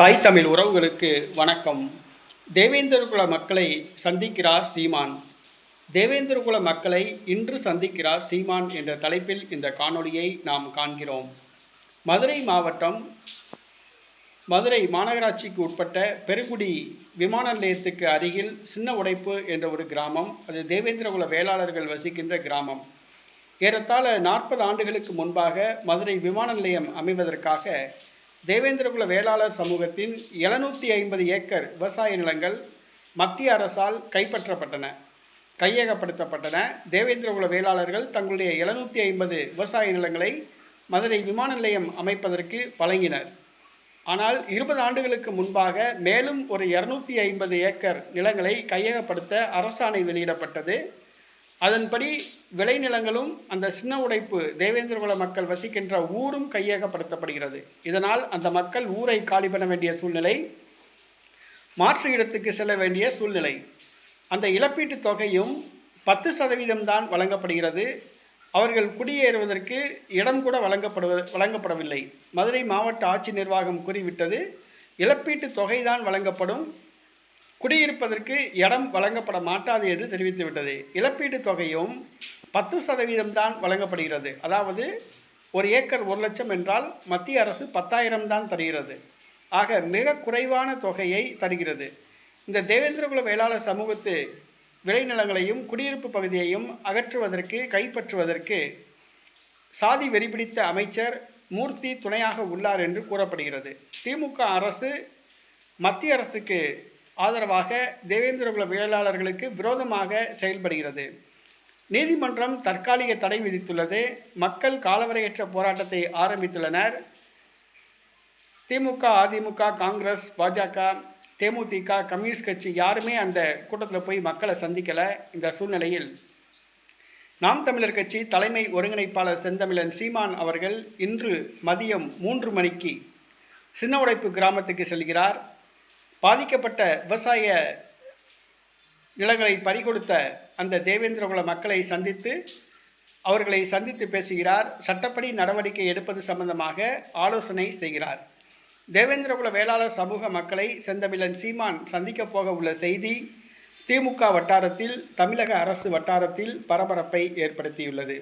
தாய் தமிழ் உறவுகளுக்கு வணக்கம். தேவேந்திரகுல மக்களை சந்திக்கிறார் சீமான். தேவேந்திரகுல மக்களை இன்று சந்திக்கிறார் சீமான் என்ற தலைப்பில் இந்த காணொளியை நாம் காண்கிறோம். மதுரை மாவட்டம் மதுரை மாநகராட்சிக்கு உட்பட்ட பெருகுடி விமான நிலையத்துக்கு அருகில் சின்ன உடைப்பு என்ற ஒரு கிராமம் அது தேவேந்திரகுல வேளாளர்கள் வசிக்கின்ற கிராமம். ஏறத்தாழ நாற்பது ஆண்டுகளுக்கு முன்பாக மதுரை விமான நிலையம் அமைவதற்காக தேவேந்திரகுல வேளாளர் சமூகத்தின் எழுநூற்றி ஐம்பது ஏக்கர் விவசாய நிலங்கள் மத்திய அரசால் கைப்பற்றப்பட்டன கையகப்படுத்தப்பட்டன. தேவேந்திரகுல வேளாளர்கள் தங்களுடைய எழுநூற்றி ஐம்பது விவசாய நிலங்களை மதுரை விமான நிலையம் அமைப்பதற்கு வழங்கினர் ஆனால் இருபது ஆண்டுகளுக்கு முன்பாக மேலும் ஒரு இரநூத்தி ஐம்பது ஏக்கர் நிலங்களை கையகப்படுத்த அரசாணை வெளியிடப்பட்டது. அதன்படி விளைநிலங்களும் அந்த சின்ன உடைப்பு தேவேந்திரகுல மக்கள் வசிக்கின்ற ஊரும் கையகப்படுத்தப்படுகிறது. இதனால் அந்த மக்கள் ஊரை காலி பண்ண வேண்டிய சூழ்நிலை மாற்று இடத்துக்கு செல்ல வேண்டிய சூழ்நிலை. அந்த இழப்பீட்டுத் தொகையும் பத்து சதவீதம்தான் வழங்கப்படுகிறது. அவர்கள் குடியேறுவதற்கு இடம் கூட வழங்கப்படுவ வழங்கப்படவில்லை. மதுரை மாவட்ட ஆட்சி நிர்வாகம் கூறிவிட்டது இழப்பீட்டுத் தொகைதான் வழங்கப்படும். குடியிருப்பதற்கு இடம் வழங்கப்பட மாட்டாது என்று தெரிவித்துவிட்டது இழப்பீட்டுத் தொகையும் பத்து சதவீதம் தான் வழங்கப்படுகிறது. அதாவது ஒரு ஏக்கர் ஒரு லட்சம் என்றால் மத்திய அரசு பத்தாயிரம் தான் தருகிறது. ஆக மிக குறைவான தொகையை தருகிறது. இந்த தேவேந்திரகுல வேளாளர் சமூகத்து விளைநிலங்களையும் குடியிருப்பு பகுதியையும் அகற்றுவதற்கு கைப்பற்றுவதற்கு சாதி வெறிபிடித்த அமைச்சர் மூர்த்தி துணையாக உள்ளார் என்று கூறப்படுகிறது. திமுக அரசு மத்திய அரசுக்கு ஆதரவாக தேவேந்திரகுல வேளாளர்களுக்கு விரோதமாக செயல்படுகிறது. நீதிமன்றம் தற்காலிக தடை விதித்துள்ளது. மக்கள் காலவரையற்ற போராட்டத்தை ஆரம்பித்துள்ளனர். திமுக அதிமுக காங்கிரஸ் பாஜக தேமுதிக கம்யூனிஸ்ட் கட்சி யாருமே அந்த கூட்டத்தில் போய் மக்களை சந்திக்கலை இந்த சூழ்நிலையில். நாம் தமிழர் கட்சி தலைமை ஒருங்கிணைப்பாளர் செந்தமிழன் சீமான் அவர்கள் இன்று மதியம் மூன்று மணிக்கு சின்ன உடைப்பு கிராமத்துக்கு செல்கிறார். பாதிக்கப்பட்ட விவசாய நிலங்களை பறிகொடுத்த அந்த தேவேந்திரகுல மக்களை சந்தித்து அவர்களை சந்தித்து பேசுகிறார். சட்டப்படி நடவடிக்கை எடுப்பது சம்பந்தமாக ஆலோசனை செய்கிறார். தேவேந்திரகுல வேளாளர் சமூக மக்களை செந்தமிழன் சீமான் சந்திக்கப் போக உள்ள செய்தி திமுக வட்டாரத்தில் தமிழக அரசு வட்டாரத்தில் பரபரப்பை ஏற்படுத்தியுள்ளது.